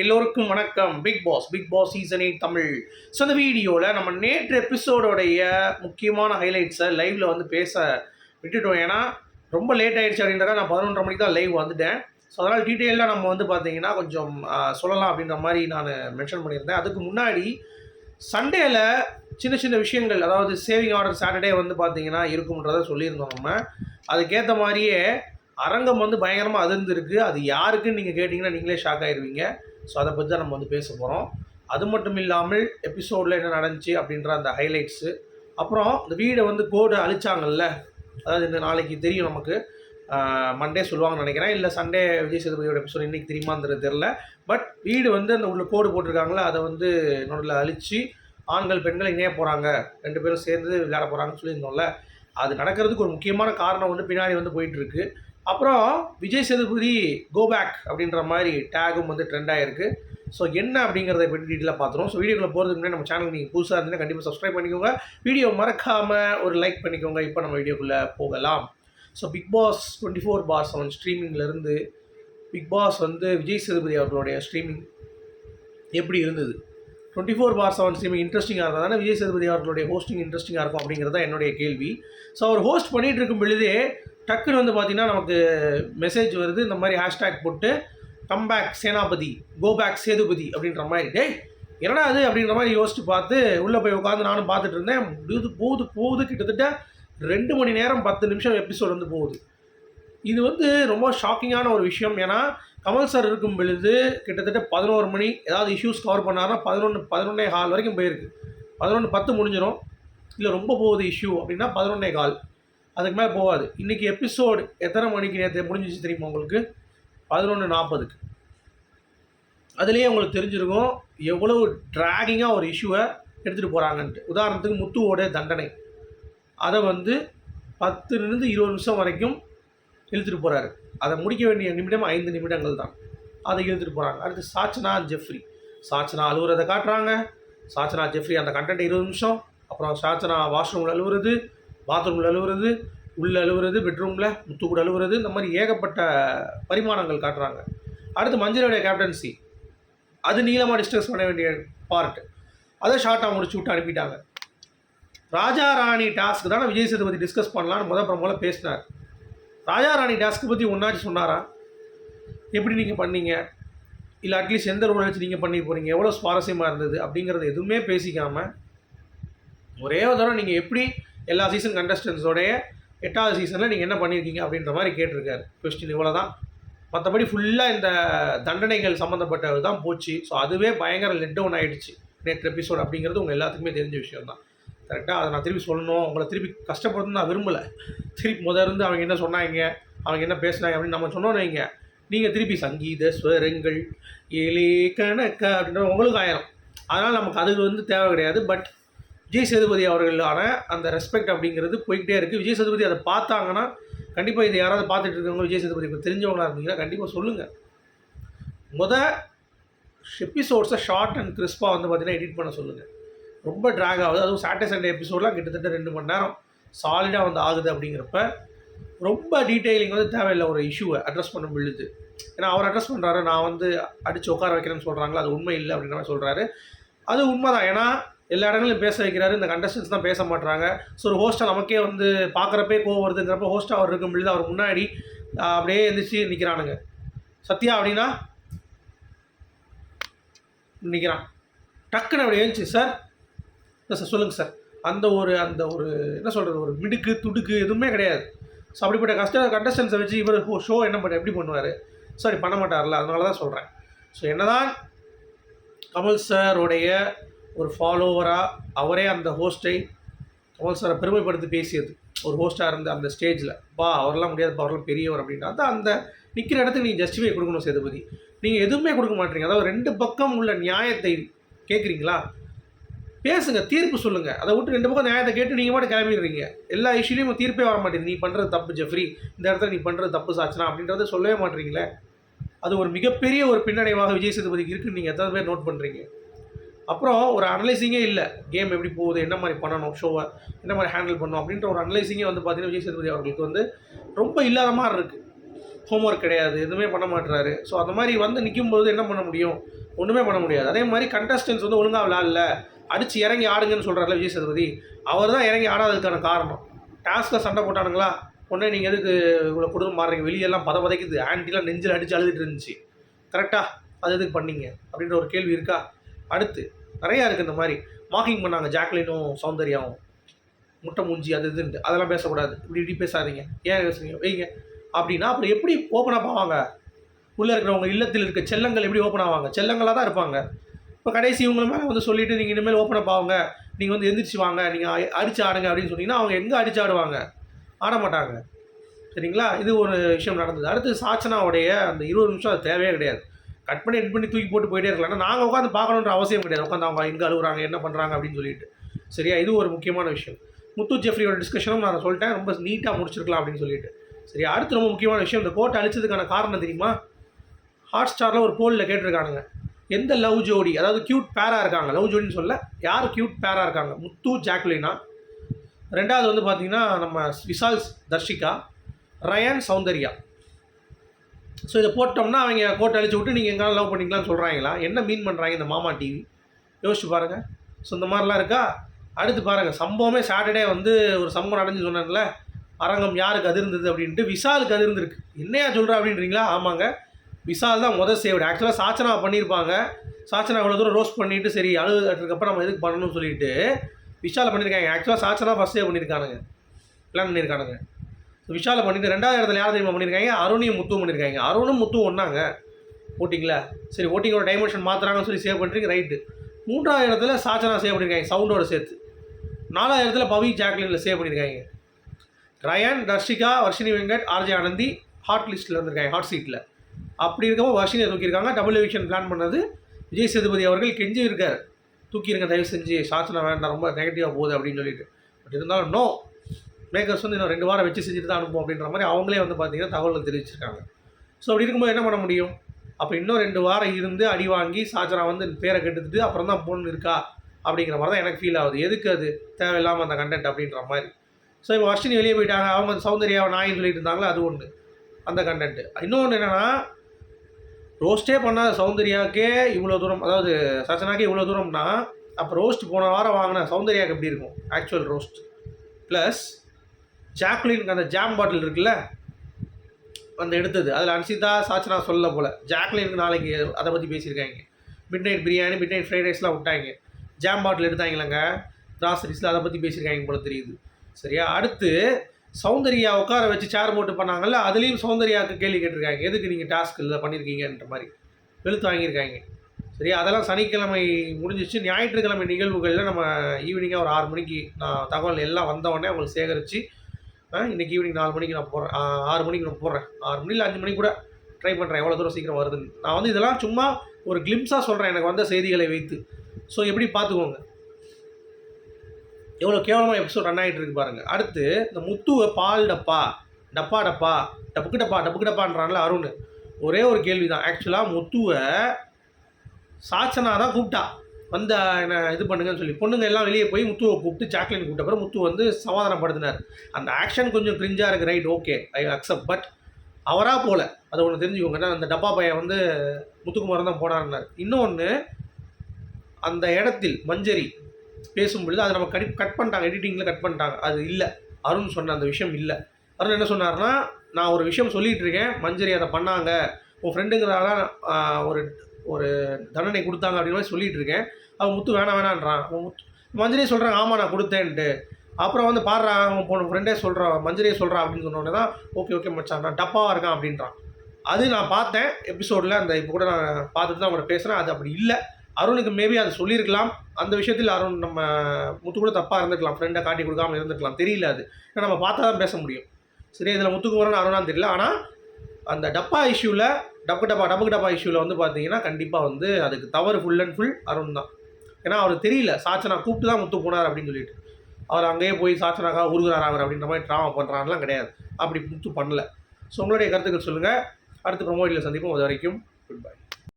எல்லோருக்கும் வணக்கம். Big boss big boss season eight Tamil. So இந்த வீடியோவில் நம்ம நேற்று எபிசோடோடைய முக்கியமான ஹைலைட்ஸை லைவில் வந்து பேச விட்டுட்டோம். ஏன்னா ரொம்ப லேட் ஆகிடுச்சு அப்படின்றத நான் பதினொன்றரை மணிக்கு தான் லைவ் வந்துட்டேன். ஸோ அதனால் டீட்டெயிலாக நம்ம வந்து பார்த்தீங்கன்னா கொஞ்சம் சொல்லலாம் அப்படின்ற மாதிரி நான் மென்ஷன் பண்ணியிருந்தேன். அதுக்கு முன்னாடி சண்டேல சின்ன சின்ன விஷயங்கள் அதாவது சேவிங் ஆர்டர் சாட்டர்டே வந்து பார்த்தீங்கன்னா இருக்கும்ன்றதை சொல்லியிருந்தோம் நம்ம. அதுக்கேற்ற மாதிரியே அரங்கம் வந்து பயங்கரமாக அதிர்ந்துருக்கு. அது யாருக்குன்னு நீங்கள் கேட்டிங்கன்னா நீங்களே ஷாக் ஆயிடுவீங்க ஸோ அதை பற்றி தான் நம்ம வந்து பேச போகிறோம் அது மட்டும் இல்லாமல் எபிசோடில் என்ன நடந்துச்சு அப்படின்ற அந்த ஹைலைட்ஸு அப்புறம் இந்த வீடை வந்து கோடு அழிச்சாங்கல்ல? அதாவது இந்த நாளைக்கு தெரியும் நமக்கு. மண்டே சொல்லுவாங்கன்னு நினைக்கிறேன். இல்லை சண்டே விஜய் சேதுபதியோட எபிசோட் இன்னைக்கு தெரியுமான்றது தெரில பட் வீடு வந்து அந்த உள்ள கோடு போட்டிருக்காங்களே அதை வந்து நோட்டில் அழித்து ஆண்கள் பெண்கள் இணைய போகிறாங்க ரெண்டு பேரும் சேர்ந்து விளையாட போகிறாங்கன்னு சொல்லியிருந்தோம்ல? அது நடக்கிறதுக்கு ஒரு முக்கியமான காரணம் வந்து பின்னாடி வந்து போயிட்டுருக்கு அப்புறம் விஜய் சேதுபதி கோ பேக் அப்படின்ற மாதிரி டேகும் வந்து ட்ரெண்ட் ஆகிருக்கு ஸோ என்ன அப்படிங்கிறத பற்றி டீட்டெயிலாக பார்த்துருவோம். ஸோ வீடியோக்குள்ள போகிறதுக்கு முன்னாடி நம்ம சேனல் நீங்கள் புதுசாக இருந்தீங்கன்னா கண்டிப்பாக சப்ஸ்கிரைப் பண்ணிக்கோங்க. வீடியோ மறக்காமல் ஒரு லைக் பண்ணிக்கோங்க. இப்போ நம்ம வீடியோக்குள்ளே போகலாம். So big boss twenty four by seven ஸ்ட்ரீமிங்லேருந்து big pass வந்து விஜய் சேதுபதி அவர்களுடைய ஸ்ட்ரீமிங் எப்படி இருந்தது? Twenty four by seven streaming இன்ட்ரெஸ்டிங்காக இருந்தால் தானே விஜய் சேதுபதி அவர்களுடைய ஹோஸ்டிங் இன்ட்ரெஸ்டிங்காக இருக்கும் அப்படிங்கிறது தான் என்னுடைய கேள்வி. ஸோ அவர் ஹோஸ்ட் பண்ணிகிட்டு இருக்கும் பொழுதே டக்குன்னு வந்து பார்த்திங்கன்னா நமக்கு மெசேஜ் வருது இந்த மாதிரி ஹேஷ்டேக் போட்டு come back Senapathi go back Sethupathi அப்படின்ற மாதிரி. டேய் என்னடா அது அப்படின்ற மாதிரி யோசிச்சு பார்த்து உள்ளே போய் உட்காந்து நானும் பார்த்துட்டு இருந்தேன். இது போகுது போகுது. கிட்டத்தட்ட ரெண்டு மணி நேரம் பத்து நிமிஷம் எபிசோட் வந்து போகுது. இது வந்து ரொம்ப ஷாக்கிங்கான ஒரு விஷயம். ஏன்னா கமல் சார் இருக்கும் பொழுது கிட்டத்தட்ட பதினோரு மணி ஏதாவது இஷ்யூஸ் கவர் பண்ணாருன்னா பதினொன்று பதினொன்னே கால் வரைக்கும் போயிருக்கு. பதினொன்று பத்து முடிஞ்சிடும் இல்லை ரொம்ப போகுது இஷ்யூ அப்படின்னா பதினொன்னே கால். அதுக்கு மேலே போகாது. இன்றைக்கி எபிசோடு எத்தனை மணிக்கு நேற்று முடிஞ்சிச்சு தெரியுமா உங்களுக்கு? பதினொன்று நாற்பதுக்கு அதுலேயே உங்களுக்கு தெரிஞ்சிருக்கும் எவ்வளவு ட்ராகிங்காக ஒரு இஷ்யூவை எடுத்துகிட்டு போகிறாங்கன்ட்டு உதாரணத்துக்கு முத்துவோட தண்டனை. அதை வந்து பத்துலேருந்து இருபது நிமிஷம் வரைக்கும் இழுத்துட்டு போகிறாரு அதை முடிக்க வேண்டிய நிமிடம் ஐந்து நிமிடங்கள் தான். அதை இழுத்துட்டு போகிறாங்க அடுத்து சாச்சனா ஜெஃப்ரி. சாச்சனா அழுவுறதை காட்டுறாங்க. சாச்சனா ஜெஃப்ரி அந்த கண்டென்ட் இருபது நிமிஷம். அப்புறம் சாச்சனா வாஷ்ரூமில் அழுவுறது பாத்ரூமில் அழுவுறது உள்ளே அழுவுறது பெட்ரூமில் முத்து கூட அழுவுறது இந்த மாதிரி ஏகப்பட்ட பரிமாணங்கள் காட்டுறாங்க. அடுத்து மஞ்சளுடைய கேப்டன்சி அது நீளமாக டிஸ்கஸ் பண்ண வேண்டிய பார்ட் அதை ஷார்ட்டாக முடிச்சு விட்டு அனுப்பிட்டாங்க. ராஜா ராணி டாஸ்க் தானே விஜய் சேதுபதி டிஸ்கஸ் பண்ணலான்னு முத பிரமோல பேசினார். ராஜா ராணி டாஸ்க்கு பற்றி ஒன்றாச்சு சொன்னாரா? எப்படி நீங்கள் பண்ணீங்க? இல்லை அட்லீஸ்ட் எந்த ரோல் வச்சு நீங்கள் பண்ணி போகிறீங்க எவ்வளோ சுவாரஸ்யமாக இருந்தது? அப்படிங்கிறது எதுவுமே பேசிக்காமல் ஒரே ஒரு தடவை நீங்கள் எப்படி எல்லா சீசன் கண்டஸ்டன்ஸோடைய எட்டாவது சீசனில் நீங்கள் என்ன பண்ணியிருக்கீங்க அப்படின்ற மாதிரி கேட்டிருக்காரு. கொஸ்டின் இவ்வளோ தான் மற்றபடி ஃபுல்லாக இந்த தண்டனைகள் சம்மந்தப்பட்டது தான் போச்சு. ஸோ அதுவே பயங்கர லெட் டவுன் ஆகிடுச்சு நேற்று எபிசோட் அப்படிங்கிறது உங்கள் எல்லாத்துக்குமே தெரிஞ்ச விஷயம் தான் கரெக்டாக அதை நான் திருப்பி சொல்லணும். உங்களை திருப்பி கஷ்டப்படுறதுன்னு நான் விரும்பலை. திருப்பி முத இருந்து அவங்க என்ன சொன்னாங்க? அவங்க என்ன பேசினாங்க அப்படின்னு நம்ம சொன்னோன்னு வைங்க. நீங்கள் திருப்பி சங்கீத ஸ்வரங்கள் ஏழே கணக்க அப்படின்ற உங்களுக்கு ஆயிரும் அதனால் நமக்கு அது வந்து தேவை கிடையாது. பட் விஜய் சேதுபதி அவர்களான அந்த ரெஸ்பெக்ட் அப்படிங்கிறது போய்கிட்டே இருக்குது விஜய் சேதுபதி அதை பார்த்தாங்கன்னா கண்டிப்பாக இதை யாராவது பார்த்துட்டு இருக்கவங்க விஜய் சேதுபதி இப்போ தெரிஞ்சவங்களா இருந்தீங்கன்னா கண்டிப்பாக சொல்லுங்கள் முத எபிசோட்ஸை ஷார்ட் அண்ட் கிறிஸ்பாக வந்து பார்த்தீங்கன்னா எடிட் பண்ண சொல்லுங்கள் ரொம்ப ட்ராக் ஆகுது. அதுவும் சாட்டர்டே சண்டே எபிசோடெலாம் கிட்டத்தட்ட ரெண்டு மணி நேரம் சாலிடாக வந்து ஆகுது அப்படிங்கிறப்ப ரொம்ப டீட்டெயிலிங் வந்து தேவையில்லை. ஒரு இஷ்யூவை அட்ரஸ் பண்ண பொழுது ஏன்னா அவர் அட்ரஸ் பண்ணுறாரு நான் வந்து அடித்து உட்கார வைக்கிறேன்னு சொல்கிறாங்களா அது உண்மை இல்லை அப்படின்ற மாதிரி சொல்கிறாரு அது உண்மை தான் ஏன்னா எல்லா இடங்களிலும் பேச வைக்கிறாரு. இந்த கண்டஸ்டன்ஸ் தான் பேச மாட்டுறாங்க ஸோ ஒரு ஹோஸ்ட்டாக நமக்கே வந்து பார்க்குறப்பே கோவம் வருதுங்கிறப்ப ஹோஸ்ட்டாக அவர் இருக்கும் பொழுது அவர் முன்னாடி அப்படியே எழுந்திரிச்சு நிற்கிறானுங்க சத்யா அப்படின்னா நிற்கிறான் டக்குன்னு அப்படி எழுந்துச்சு சார் இல்லை சார் சொல்லுங்கள் சார். அந்த ஒரு அந்த ஒரு என்ன சொல்கிறது ஒரு மிடுக்கு துடுக்கு எதுவுமே கிடையாது. ஸோ அப்படிப்பட்ட கஷ்ட கண்டஸ்டன்ஸை வச்சு இவர் ஷோ என்ன பண்ண எப்படி பண்ணுவார்? சாரி பண்ண மாட்டார்ல அதனால தான் சொல்கிறேன் ஸோ என்னதான் கமல் சாருடைய ஒரு ஃபாலோவராக அவரே அந்த ஹோஸ்ட்டை கமல் சாரை பெருமைப்படுத்தி பேசியது. ஒரு ஹோஸ்ட்டாக இருந்த அந்த ஸ்டேஜில் பா அவரெல்லாம் முடியாது அவரெல்லாம் பெரியவர் அப்படின்னா தான் அந்த நிற்கிற இடத்துக்கு நீங்கள் ஜஸ்டிஃபை கொடுக்கணும் சேதுபதி. நீங்கள் எதுவுமே கொடுக்க மாட்டீங்க. அதாவது ரெண்டு பக்கம் உள்ள நியாயத்தை கேட்குறீங்களா? பேசுங்க தீர்ப்பு சொல்லுங்க. அதை விட்டு ரெண்டு பக்கம் நியாயத்தை கேட்டு நீங்கள் மட்டும் கிளம்பிடுறீங்க. எல்லா இஷ்யூலையும் தீர்ப்பே வர மாட்டேங்குது. நீ பண்ணுறது தப்பு ஜெஃப்ரி. இந்த இடத்துல நீ பண்ணுறது தப்பு சாச்சினா அப்படின்றத சொல்லவே மாட்டீங்களே? அது ஒரு மிகப்பெரிய ஒரு பின்னடைவாக விஜய் சேதுபதிக்கு இருக்குன்னு நீங்கள் எத்தனை பேர் நோட் பண்ணுறீங்க அப்புறம் ஒரு அனலைசிங்கே இல்லை. கேம் எப்படி போகுது என்ன மாதிரி பண்ணணும் ஷோவை என்ன மாதிரி ஹேண்டில் பண்ணணும் அப்படின்ற ஒரு அனலைசிங்கே வந்து பார்த்தீங்கன்னா விஜய் சேதுபதி அவர்களுக்கு வந்து ரொம்ப இல்லாத மாதிரி இருக்குது ஹோம்ஒர்க் கிடையாது எதுவுமே பண்ண மாட்டுறாரு ஸோ அந்த மாதிரி வந்து நிக்கும்போது என்ன பண்ண முடியும்? ஒன்றுமே பண்ண முடியாது. அதே மாதிரி கண்டஸ்டன்ஸ் வந்து ஒழுங்காக விளாட்ல அடித்து இறங்கி ஆடுங்கன்னு சொல்கிறார்ல விஜய் சேதுபதி அவர் தான் இறங்கி ஆடாததுக்கான காரணம். டாஸ்கில் சண்டை போட்டானுங்களா? உடனே நீங்கள் எதுக்கு இவ்வளோ குடும்பம் மாறுறீங்க? வெளியெல்லாம் பத பதைக்குது. ஆண்டிலாம் நெஞ்சில் அடித்து அழுதுட்டு இருந்துச்சு. கரெக்டாக அது எதுக்கு பண்ணீங்க? அப்படின்ற ஒரு கேள்வி இருக்கா? அடுத்து நிறையா இருக்குது இந்த மாதிரி. மார்க்கிங் பண்ணாங்க ஜாக்லினும் சௌந்தர்யாவும். முட்டை மூஞ்சி அது இதுன்ட்டு. அதெல்லாம் பேசக்கூடாது. இப்படி இப்படி பேசாதீங்க. ஏன் பேசுறீங்க வைங்க. அப்படின்னா அப்புறம் எப்படி ஓப்பன் அப் ஆவாங்க? உள்ளே இருக்கிறவங்க இல்லத்தில் இருக்க செல்லங்கள் எப்படி ஓப்பன் ஆவாங்க? செல்லங்களாக தான் இருப்பாங்க. இப்போ கடைசி இவங்க மேலே வந்து சொல்லிவிட்டு நீங்கள் இனிமேல் ஓப்பன் அப் ஆகுங்க. நீங்கள் வந்து எந்திரிச்சு வாங்க. நீங்கள் அடிச்சு ஆடுங்க. அப்படின்னு சொன்னீங்கன்னா அவங்க எங்கே அடிச்சு ஆடுவாங்க? ஆட மாட்டாங்க. சரிங்களா? இது ஒரு விஷயம் நடந்தது. அடுத்து சாச்சனாவுடைய அந்த இருபது நிமிஷம் அது தேவையே கிடையாது. கட் பண்ணி எட் பண்ணி தூக்கி போட்டு போயிட்டே இருக்கலாம். நாங்கள் உட்காந்து பார்க்கணுன்ற அவசியம் கிடையாது. உட்காந்து அவங்க எங்கே அழுகுறாங்க என்ன பண்ணுறாங்க அப்படின்னு சொல்லிட்டு. சரியா? இது ஒரு முக்கியமான விஷயம். முத்து ஜெஃப்ரியோட டிஸ்கஷனும் நான் சொல்லிட்டேன். ரொம்ப நீட்டாக முடிச்சிருக்கலாம் அப்படின்னு சொல்லிட்டு. சரி அடுத்து ரொம்ப முக்கியமான விஷயம் இந்த கோட்டை அழிச்சதுக்கான காரணம் தெரியுமா? ஹாட் ஸ்டாரில் ஒரு போலில் கேட்டிருக்கானுங்க. எந்த லவ் ஜோடி அதாவது க்யூட் பேராக இருக்காங்க. லவ் ஜோடின்னு சொல்ல யார் க்யூட் பேராக இருக்காங்க? முத்து ஜாக்லினா ரெண்டாவது வந்து பார்த்தீங்கன்னா நம்ம விசால் தர்ஷிகா. ரயான் சௌந்தர்யா. ஸோ இதை போட்டோம்னா அவங்க கோட்டை அழிச்சு விட்டு நீங்கள் எங்கேயாலும் லவ் பண்ணிக்கலாம்னு சொல்கிறாங்களா என்ன மீன் பண்ணுறாங்க இந்த மாமா டிவி யோசிச்சு பாருங்கள் ஸோ இந்த மாதிரிலாம் இருக்கா? அடுத்து பாருங்கள் சம்பவமே சாட்டர்டே வந்து ஒரு சம்பவம் நடந்து சொன்னேன்ல. அரங்கம் யாருக்கு அதிர்ந்தது அப்படின்ட்டு விஷாலுக்கு அதிர்ந்துருக்கு. என்னையா சொல்கிறா அப்படின்றீங்களா? ஆமாங்க. விஷால் தான் முதல் சேவ்டு. ஆக்சுவலாக சாச்சனா பண்ணியிருப்பாங்க சாச்சனா இவ்வளோ தூரம் ரோஸ்ட் பண்ணிவிட்டு சரி அழுதுக்கப்புறம் நம்ம எதுக்கு பண்ணணும்னு சொல்லிட்டு விஷால் பண்ணியிருக்காங்க ஆக்சுவலாக சாச்சனா ஃபஸ்ட் சேவ் பண்ணியிருக்கானுங்க பிளான் பண்ணியிருக்கானுங்க விஷாலை பண்ணிட்டு ரெண்டாவது இடத்துல யார் தெரியுமா பண்ணியிருக்காங்க அருணையும் முத்துவும் பண்ணியிருக்காங்க. அருணும் முத்துவும் ஒன்றாங்க ஓட்டிங்களா? சரி ஓட்டிங்கோட டைமென்ஷன் மாற்றுறாங்கன்னு சொல்லி சேவ் பண்ணுறீங்க ரைட்டு மூன்றாவது இடத்துல சாச்சனா சேவ் பண்ணியிருக்காங்க சவுண்டோட சேர்த்து. நாலாவது இடத்துல பவி ஜாக்லினில் சேவ் பண்ணியிருக்காங்க. ரயன் தர்ஷிகா வர்ஷினி வெங்கட் ஆர்ஜே ஆனந்தி ஹாட் லிஸ்ட்டில் வந்திருக்காங்க ஹாட் சீட்டில் அப்படி இருக்கவும் வர்ஷினியை தூக்கியிருக்காங்க. டபுள் எவிஷன் பிளான் பண்ணது விஜய் சேதுபதி அவர்கள். கெஞ்சி இருக்கார். தூக்கிடுங்க தயவு செஞ்சு. சாச்சனா வேண்டாம் ரொம்ப நெகட்டிவாக போகுது அப்படின்னு சொல்லிட்டு. பட் இருந்தாலும் நோ மேக்கர்ஸ் வந்து இன்னும் ரெண்டு வாரம் வச்சு செஞ்சுட்டு தான் அனுப்புவோம் அப்படின்ற மாதிரி அவங்களே வந்து பார்த்தீங்கன்னா தகவல்கள் தெரிவிச்சிருக்காங்க. ஸோ அப்படி இருக்கும்போது என்ன பண்ண முடியும்? அப்போ இன்னும் ரெண்டு வாரம் இருந்து அடி வாங்கி சாச்சனா வந்து பேரை கெடுத்துட்டு அப்புறம் தான் பொண்ணு இருக்கா? அப்படிங்கிற மாதிரி தான் எனக்கு ஃபீல் ஆகுது. எதுக்கு அது? தேவையில்லாமல் அந்த கண்டென்ட் அப்படின்ற மாதிரி. ஸோ இப்போ வர்ஷினி வெளியே போயிட்டாங்க. அவங்க சௌந்தர்யாவை நாயின்னு சொல்லிட்டு இருந்தாங்களோ அது ஒன்று அந்த கண்டென்ட்டு இன்னொன்று என்னென்னா ரோஸ்ட்டே பண்ணாத சௌந்தர்யாவுக்கே இவ்வளோ தூரம் அதாவது சச்சனாக்கே இவ்வளோ தூரம்னா அப்போ ரோஸ்ட் போன வாரம் வாங்கின சௌந்தர்யாவுக்கு எப்படி இருக்கும்? ஆக்சுவல் ரோஸ்ட் ப்ளஸ் ஜாக்லினுக்கு அந்த ஜாம் பாட்டில் இருக்குல்ல அந்த எடுத்தது. அதில் அன்சிதா சாச்சனா சொல்ல போல் ஜாக்லினுக்கு நாளைக்கு அதை பற்றி பேசியிருக்காங்க. Mid night biryani mid night fried ரைஸ்லாம் விட்டாங்க. ஜாம் பாட்டில் எடுத்தாங்களாங்க? கிராசரிஸில் அதை பற்றி பேசியிருக்காங்க போல தெரியுது. சரியா? அடுத்து சௌந்தர்யா உட்கார வச்சு சேர் போட்டு பண்ணாங்கல்ல அதுலேயும் சௌந்தர்யாவுக்கு கேள்வி கேட்டிருக்காங்க. எதுக்கு நீங்கள் டாஸ்க் இல்லை பண்ணியிருக்கீங்கன்ற மாதிரி. வெளுத்து வாங்கியிருக்காங்க. சரியா? அதெல்லாம் சனிக்கிழமை முடிஞ்சிச்சு. ஞாயிற்றுக்கிழமை நிகழ்வுகளில் நம்ம ஈவினிங்காக ஒரு ஆறு மணிக்கு நான் தகவல் எல்லாம் வந்தவொடனே உங்களுக்கு சேகரித்து இன்றைக்கி ஈவினிங் நாலு மணிக்கு நான் போடுறேன் ஆறு மணிக்கு நான் போடுறேன் ஆறு மணி இல்லை அஞ்சு மணிக்கு கூட ட்ரை பண்ணுறேன் எவ்வளோ தூரம் சீக்கிரம் வருதுன்னு. நான் வந்து இதெல்லாம் சும்மா ஒரு கிளிம்ஸாக சொல்கிறேன் எனக்கு வந்த செய்திகளை வைத்து. ஸோ எப்படி பார்த்துக்கோங்க. எவ்வளோ கேவலமாக எபிசோட் ரன் ஆகிட்டு இருக்கு பாருங்கள் அடுத்து இந்த முத்துவை பால் டப்பா. டப்பா டப்பா. டப்புக்கு டப்பா டப்புக்கு டப்பான்றான்ல அருண். ஒரே ஒரு கேள்வி தான் ஆக்சுவலாக முத்துவை சாச்சனா தான் கூப்பிட்டா. வந்த என்ன இது பண்ணுங்கன்னு சொல்லி பொண்ணுங்க எல்லாம் வெளியே போய் முத்துவை கூப்பிட்டு சாக்லேட் கூப்பிட்ட அப்புறம் முத்து வந்து சமாதானப்படுத்தினார் அந்த ஆக்ஷன் கொஞ்சம் கிரிஞ்சாக இருக்குது right okay I accept but அவராக போகல அதை ஒன்று தெரிஞ்சுக்கோங்க ஏன்னா அந்த டப்பா பையன் வந்து முத்துக்குமாரன் தான் போனார்னார் இன்னொன்று அந்த இடத்தில் மஞ்சரி பேசும்பொழுது அதை நம்ம கட் கட் பண்ணிட்டாங்க எடிட்டிங்கில் கட் பண்ணிட்டாங்க. அது இல்லை. அருண் சொன்ன அந்த விஷயம் இல்லை. அருண் என்ன சொன்னார்னா நான் ஒரு விஷயம் சொல்லிகிட்டு இருக்கேன் மஞ்சரி அதை பண்ணாங்க. உன் ஃப்ரெண்டுங்கிறதால ஒரு ஒரு தண்டனை கொடுத்தாங்க அப்படின்னு மாதிரி சொல்லிகிட்டு இருக்கேன் அவன் முத்து வேணாம் வேணான்றான். அவன் முத்து மஞ்சரியே சொல்கிறாங்க ஆமாம் நான் கொடுத்தேன்ட்டு. அப்புறம் வந்து பாடுறான் அவன் போன ஃப்ரெண்டே சொல்கிறான் மஞ்சரியே சொல்கிறான் அப்படின்னு சொன்னோடனே தான் ஓகே ஓகே மச்சான் நான் டப்பாவாக இருக்கான் அப்படின்றான். அது நான் பார்த்தேன் எபிசோடில் அந்த இப்போ கூட நான் பார்த்துட்டு தான் அவங்கள்ட்ட பேசுகிறேன் அது அப்படி இல்லை. அருணுக்கு மேபி அது சொல்லியிருக்கலாம். அந்த விஷயத்தில் அருண் நம்ம முத்து கூட தப்பாக இருந்திருக்கலாம். ஃப்ரெண்டை காட்டி கொடுக்காம இருந்திருக்கலாம். தெரியல அது. ஏன்னா நம்ம பார்த்தா தான் பேச முடியும். சரி இதில் முத்துக்குமரன் அருணான்னு தெரியல. ஆனால் அந்த டப்பா இஷ்யூவில் டப்பு டப்பா டப்புக்கு டப்பா இஷ்யூவில் வந்து பார்த்தீங்கன்னா கண்டிப்பாக வந்து அதுக்கு தவறு ஃபுல் அண்ட் ஃபுல் அருண் தான். ஏன்னா அவர் தெரியல சாச்சனா கூப்பிட்டு தான் முத்து போனார் அப்படின்னு சொல்லிட்டு. அவர் அங்கேயே போய் சாச்சனாக்காக உருகுறார் அவர் அப்படின்ற மாதிரி ட்ராமா பண்ணுறாருலாம் கிடையாது. அப்படி முத்து பண்ணல. ஸோ உங்களுடைய கருத்துக்கள் சொல்லுங்கள் அடுத்த ப்ரொமோட்டில் சந்திப்போம். அது வரைக்கும் குட் பை